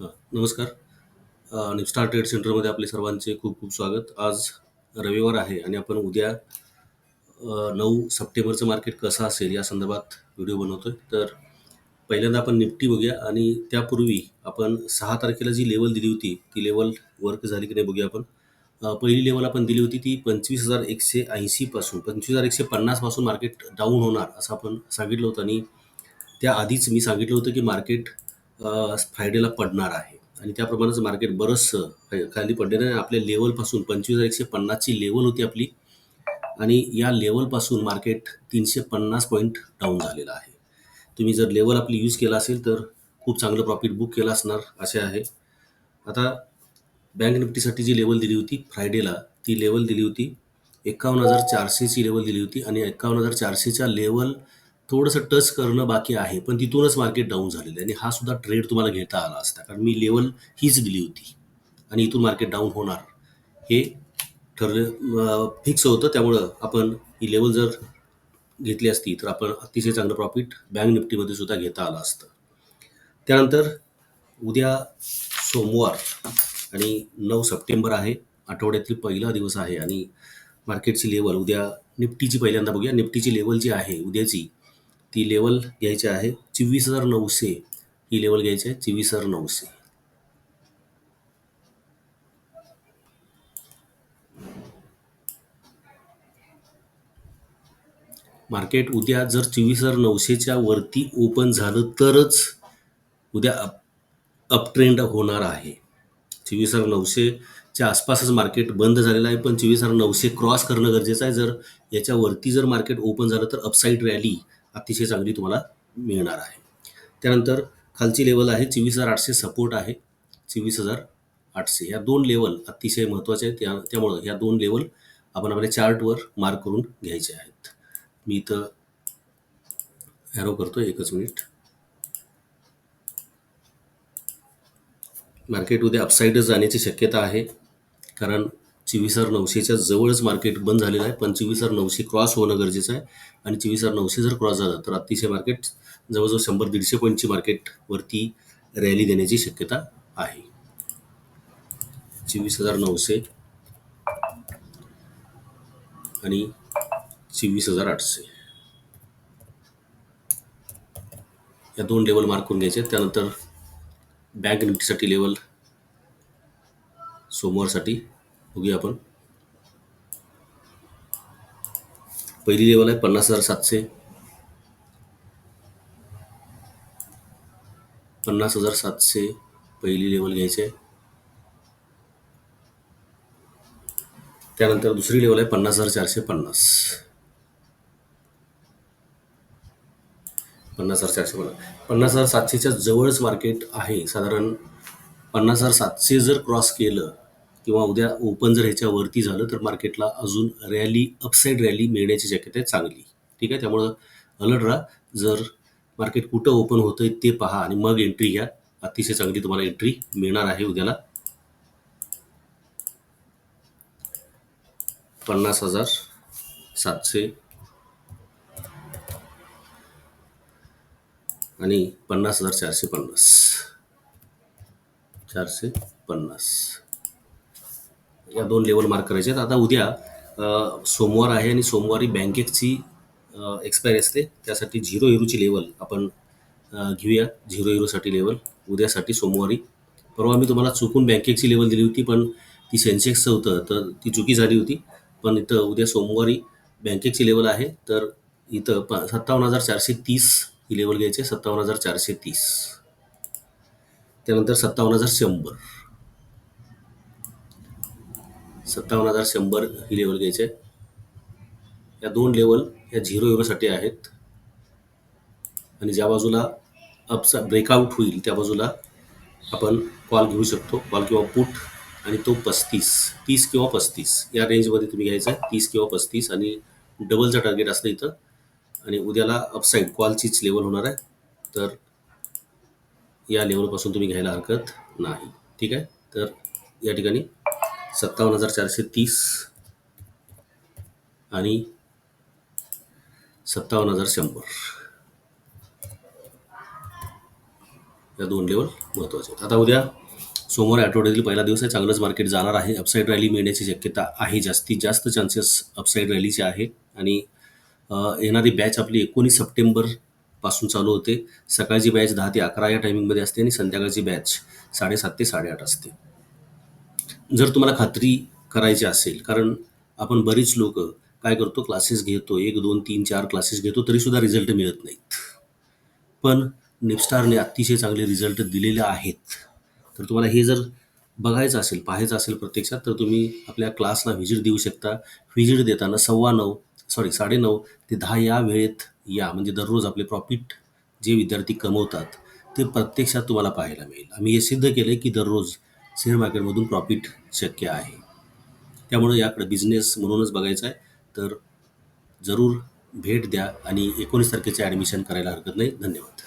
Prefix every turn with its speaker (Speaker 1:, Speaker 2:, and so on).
Speaker 1: नमस्कार. अ, निपस्टार ट्रेड सेंटरमध्ये आपले सर्वांचे खूप खूप स्वागत. आज रविवार आहे आणि आपण उद्या नऊ सप्टेंबरचं मार्केट कसं असेल या संदर्भात व्हिडिओ बनवतोय. तर पहिल्यांदा आपण निफ्टी बघूया आणि त्यापूर्वी आपण सहा तारखेला जी लेवल दिली होती, ती लेवल वर्क झाली की नाही बघूया आपण. पहिली लेवल आपण दिली होती ती पंचवीस हजार एकशे ऐंशीपासून पंचवीस हजार एकशे पन्नासपासून मार्केट डाऊन होणार असं आपण सांगितलं होतं आणि त्याआधीच मी सांगितलं होतं की मार्केट फ्रायडेला पडणार आहे आणि त्याप्रमाणेच मार्केट बरंचसं खाली पडलेलं आहे. आपल्या लेवलपासून पंचवीस हजार एकशे पन्नासची लेवल होती आपली आणि या लेवलपासून मार्केट 350 पॉईंट डाऊन झालेलं आहे. तुम्ही जर लेवल आपली यूज केला असेल तर खूप चांगलं प्रॉफिट बुक केलं असणार असे आहे. आता बँक निफ्टीसाठी जी लेवल दिली होती फ्रायडेला, ती लेवल दिली होती एकावन्न हजार चारशेची लेवल दिली होती आणि एकावन्न हजार चारशेच्या लेवल थोडंसं टच करणं बाकी आहे. पण तिथूनच मार्केट डाऊन झालेलं आहे आणि हा सुद्धा ट्रेड तुम्हाला घेता आला असता. कारण मी लेवल हीच दिली होती आणि इथून मार्केट डाऊन होणार हे ठरलं फिक्स होतं. त्यामुळं आपण ही लेवल जर घेतली असती तर आपण अतिशय चांगलं प्रॉफिट बँक निफ्टीमध्ये सुद्धा घेता आलं असतं. त्यानंतर उद्या सोमवार आणि नऊ सप्टेंबर आहे. आठवड्यातील पहिला दिवस आहे आणि मार्केटची लेवल उद्या निफ्टीची पहिल्यांदा बघूया. निफ्टीची लेवल जी आहे उद्याची, ती लेवल घ्यायची आहे 24,900 ही लेवल घ्यायची आहे 24,900. मार्केट उद्या जर चोवीस हजार नऊशेच्या वरती ओपन झालं तरच उद्या अप अप ट्रेंड होणार आहे. चोवीस हजार नऊशेच्या आसपासच मार्केट बंद झालेलं आहे. पण 24,900 क्रॉस करणं गरजेचं आहे. जर याच्यावरती जर मार्केट ओपन झालं तर अपसाईड रॅली अतिशय चांगली तुम्हाला मिळणार आहे. त्यानंतर खालची लेवल आहे 24,800 सपोर्ट आहे. 24,800 ह्या दोन लेवल अतिशय महत्त्वाच्या आहेत. त्या त्यामुळं ह्या दोन लेवल आपण आपल्या चार्टवर मार्क करून घ्यायचे आहेत. मी इथं हॅरो करतो एकच मिनिट. मार्केट उद्या अपसाईडच जाण्याची शक्यता आहे. कारण चोवीस हजार नऊशेच्या जवळच मार्केट बंद झालेलं आहे. पण 24,900 क्रॉस होणं गरजेचं आहे आणि 24,900 जर क्रॉस झालं तर अतिशय मार्केट जवळजवळ शंभर दीडशे पॉईंटची मार्केटवरती रॅली देण्याची शक्यता आहे. 24,900 आणि 24,800 या दोन लेवल मार्क करून घ्यायचे आहेत. त्यानंतर बँक निफ्टीसाठी लेवल सोमवारसाठी बघूया आपण. पहिली लेवल आहे पन्नास हजार सातशे. पन्नास हजार सातशे पहिली लेवल घ्यायची. आहे त्यानंतर दुसरी लेवल आहे पन्नास हजार चारशे पन्नास. पन्नास हजार चारशे पन्नास. पन्नास हजार सातशेच्या जवळच मार्केट आहे. साधारण पन्नास हजार सातशे जर क्रॉस केलं किंवा उद्या ओपन जर ह्याच्या वरती झालं तर मार्केटला अजून रॅली अपसाईड रॅली मिळण्याची शक्यता आहे चांगली. ठीक आहे. त्यामुळं अलर्ट राहा. जर मार्केट कुठं ओपन होतं आहे ते पहा आणि मग एंट्री घ्या. अतिशय चांगली तुम्हाला एंट्री मिळणार आहे उद्याला. 50,700 आणि 50,450 450 या दोन लेवल मार्क करायचे आहेत. आता उद्या सोमवार आहे आणि सोमवारी बँकेची एक्सपायरी असते. त्यासाठी झिरो हिरोची लेवल आपण घेऊया. झिरो हिरोसाठी लेवल उद्यासाठी सोमवारी. परवा मी तुम्हाला चुकून बँकेची लेवल दिली होती पण ती सेन्सेक्सचं होतं तर ती चुकी झाली होती. पण इथं उद्या सोमवारी बँकेची लेवल आहे. तर इथं प 57,430 ही लेवल घ्यायची आहे. 57,430 त्यानंतर सत्तावन हजार शंभर सत्तावन हजार शंभर ही लेवल घ्यायची आहे. या दोन लेवल या झिरो युरोसाठी आहेत. आणि ज्या बाजूला अपसा ब्रेकआउट होईल त्या बाजूला आपण कॉल घेऊ शकतो. कॉल किंवा पुट आणि तो 35 30 किंवा 35 या रेंजमध्ये तुम्ही घ्यायचा आहे. तीस किंवा 35 आणि डबलचं टार्गेट असतं इथं आणि उद्याला अपसाईड कॉलचीच लेवल होणार आहे. तर या लेवलपासून तुम्ही घ्यायला हरकत नाही. ठीक आहे. तर या ठिकाणी 57,430 आणि 57,100 या दोन लेवल महत्त्वाचे आहेत. आता उद्या सोमवार आठवड्यातील पहिला दिवस आहे. चांगलंच मार्केट जाणार आहे. अपसाईड रॅली मिळण्याची शक्यता आहे. जास्तीत जास्त चान्सेस अपसाईड रॅलीचे आहे. आणि येणारी बॅच आपली एकोणीस सप्टेंबरपासून चालू होते. सकाळची बॅच दहा ते अकरा या टायमिंगमध्ये असते आणि संध्याकाळची बॅच साडेसात ते साडेआठ असते. जर तुम्हाला खात्री करायची असेल कारण आपण बरीच लोक काय करतो क्लासेस घेतो एक दोन तीन चार क्लासेस घेतो तरीसुद्धा रिझल्ट मिळत नाहीत. पण निपस्टारने अतिशय चांगले रिझल्ट दिलेले आहेत. तर तुम्हाला हे जर बघायचं असेल पाहायचं असेल प्रत्यक्षात तर तुम्ही आपल्या क्लासला व्हिजिट देऊ शकता. व्हिजिट देताना सव्वा नऊ सॉरी साडेनऊ ते दहा या वेळेत या. म्हणजे दररोज आपले प्रॉफिट जे विद्यार्थी कमवतात ते प्रत्यक्षात तुम्हाला पाहायला मिळेल. आम्ही हे सिद्ध केलं की दररोज शेअर मार्केटमधून प्रॉफिट शक्य आहे. त्यामुळे याकडे बिझनेस म्हणूनच बघायचा आहे. तर जरूर भेट द्या आणि एकोणीस तारखेचे ॲडमिशन करायला हरकत नाही. धन्यवाद.